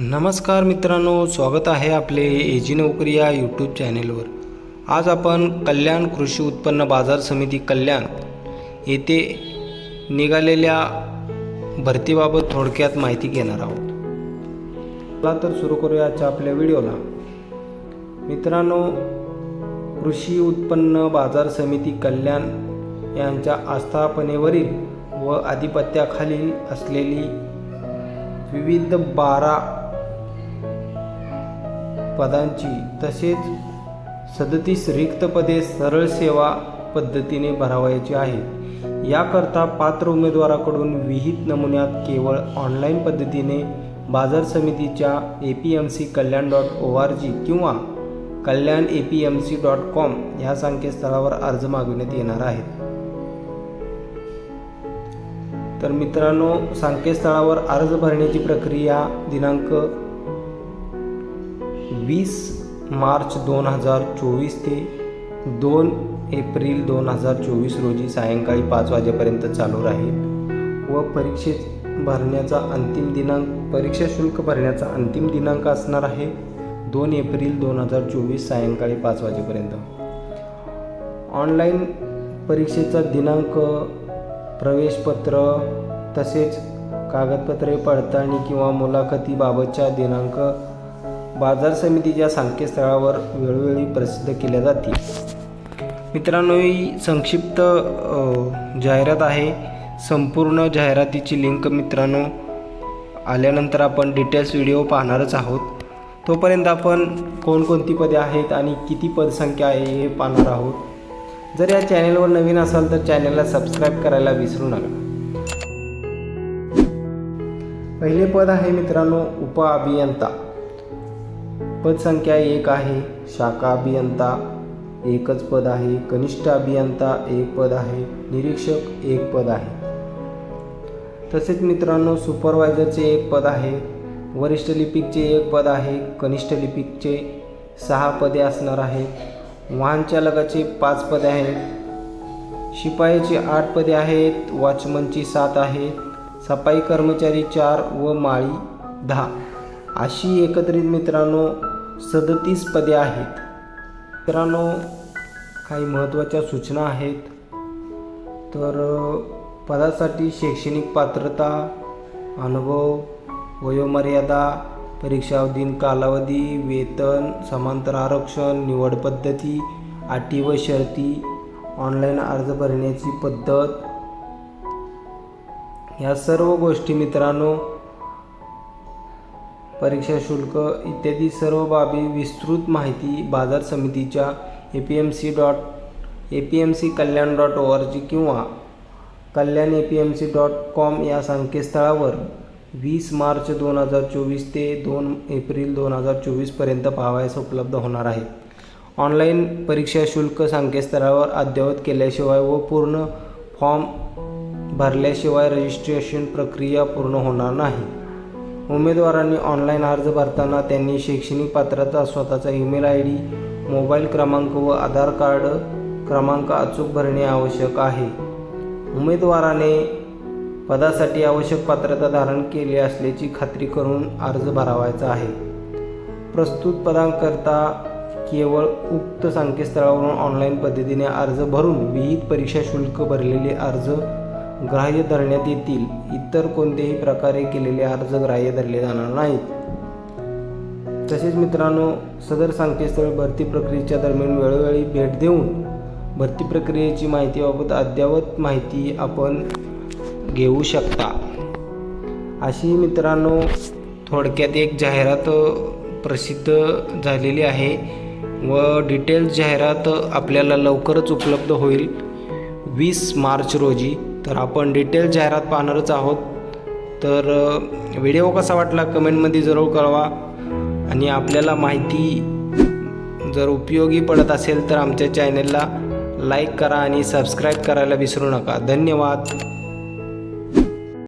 नमस्कार मित्रांनो स्वागत आहे आपले एजी नोकरी या यूट्यूब चॅनेलवर आज आपण कल्याण कृषी उत्पन्न बाजार समिती कल्याण येथे निघालेल्या भरतीबाबत थोडक्यात माहिती घेणार आहोत. चला तर सुरू करूया आजच्या आपल्या व्हिडिओला. मित्रांनो कृषी उत्पन्न बाजार समिती कल्याण यांच्या आस्थापनेवरील व आधिपत्याखालील असलेली विविध बारा पदांची तसेच सदतीस रिक्त पदे सरळ सेवा पद्धतीने भरावायची आहेत. याकरता पात्र उमेदवाराकडून विहित नमुन्यात केवळ ऑनलाईन पद्धतीने बाजार समितीच्या A P M C Kalyan dot O R G किंवा Kalyan A P M C dot com ह्या संकेतस्थळावर अर्ज मागविण्यात येणार आहेत. तर मित्रांनो संकेतस्थळावर अर्ज भरण्याची प्रक्रिया दिनांक वीस मार्च दोन हजार चोवीस ते दोन एप्रिल दोन हजार चोवीस रोजी सायंकाळी पाच वाजेपर्यंत चालू राहील व परीक्षेत भरण्याचा अंतिम दिनांक परीक्षा शुल्क भरण्याचा अंतिम दिनांक असणार आहे दोन एप्रिल दोन हजार चोवीस सायंकाळी पाच वाजेपर्यंत. ऑनलाईन परीक्षेचा दिनांक प्रवेशपत्र तसेच कागदपत्रे पडताळणी किंवा मुलाखतीबाबतच्या दिनांक बाजार समितीच्या संकेतस्थळावर वेळोवेळी प्रसिद्ध केल्या जातील. मित्रांनो ही संक्षिप्त जाहिरात आहे. संपूर्ण जाहिरातीची लिंक मित्रांनो आल्यानंतर आपण डिटेल्स व्हिडिओ पाहणारच आहोत. तोपर्यंत आपण कोणकोणती पदे आहेत आणि किती पदसंख्या आहे हे पाहणार आहोत. जर या चॅनेलवर नवीन असाल तर चॅनेलला सबस्क्राईब करायला विसरू नका. पहिले पद आहे मित्रांनो उप अभियंता. पदसंख्या एक आहे. शाखा अभियंता एकच पद आहे. कनिष्ठ अभियंता एक पद आहे. निरीक्षक एक पद आहे. तसेच मित्रांनो सुपरवायझरचे एक पद आहे. वरिष्ठ लिपिकचे एक पद आहे. कनिष्ठ लिपिकचे सहा पदे असणार आहेत वाहनचालकाचे पाच पदे आहेत. शिपायाची आठ पदे आहेत. वॉचमनची सात आहेत सफाई कर्मचारी चार व माळी दहा. अशी एकत्रित मित्रांनो सदतीस पदे आहेत. मित्रांनो काही महत्त्वाच्या सूचना आहेत. तर पदासाठी शैक्षणिक पात्रता अनुभव वयोमर्यादा परीक्षावधीन कालावधी वेतन समांतर आरक्षण निवड पद्धती अटी व शर्ती ऑनलाईन अर्ज भरण्याची पद्धत. या सर्व गोष्टी मित्रांनो परीक्षा शुल्क इत्यादी सर्व बाबी विस्तृत माहिती बाजार समितीच्या A P M C dot A P M C Kalyan dot O R G किंवा Kalyan A P M C dot com या संकेतस्थळावर वीस मार्च दोन हजार चोवीस ते दोन एप्रिल दोन हजार चोवीसपर्यंत पाहावयास उपलब्ध होणार आहे. ऑनलाईन परीक्षा शुल्क संकेतस्थळावर अद्ययावत केल्याशिवाय व पूर्ण फॉर्म भरल्याशिवाय रजिस्ट्रेशन प्रक्रिया पूर्ण होणार नाही. उमेदवारांनी ऑनलाईन अर्ज भरताना त्यांनी शैक्षणिक पात्रता स्वतःचा ईमेल आय डी मोबाईल क्रमांक व आधार कार्ड क्रमांक अचूक भरणे आवश्यक आहे. उमेदवाराने पदासाठी आवश्यक पात्रता धारण केली असल्याची खात्री करून अर्ज भरावायचा आहे. प्रस्तुत पदांकरता केवळ उक्त संकेतस्थळावरून ऑनलाईन पद्धतीने अर्ज भरून विहित परीक्षा शुल्क भरलेले अर्ज ग्राह्य धरण्यात येतील. इतर कोणत्याही प्रकारे केलेले अर्ज ग्राह्य धरले जाणार नाहीत. तसेच मित्रांनो सदर संकेतस्थळ भरती प्रक्रियेच्या दरम्यान वेळोवेळी भेट देऊन भरती प्रक्रियेची माहितीबाबत अद्ययावत माहिती आपण घेऊ शकता. अशी मित्रांनो थोडक्यात एक जाहिरात प्रसिद्ध झालेली आहे व डिटेल्स जाहिरात आपल्याला लवकरच उपलब्ध होईल वीस मार्च रोजी. तर आपण डिटेल जाहिरात पाहणारच आहोत. तर व्हिडिओ कसा वाटला कमेंटमध्ये जरूर कळवा. आणि आपल्याला माहिती जर उपयोगी पडत असेल तर आमच्या चॅनेलला लाईक करा आणि सबस्क्राईब करायला विसरू नका. धन्यवाद.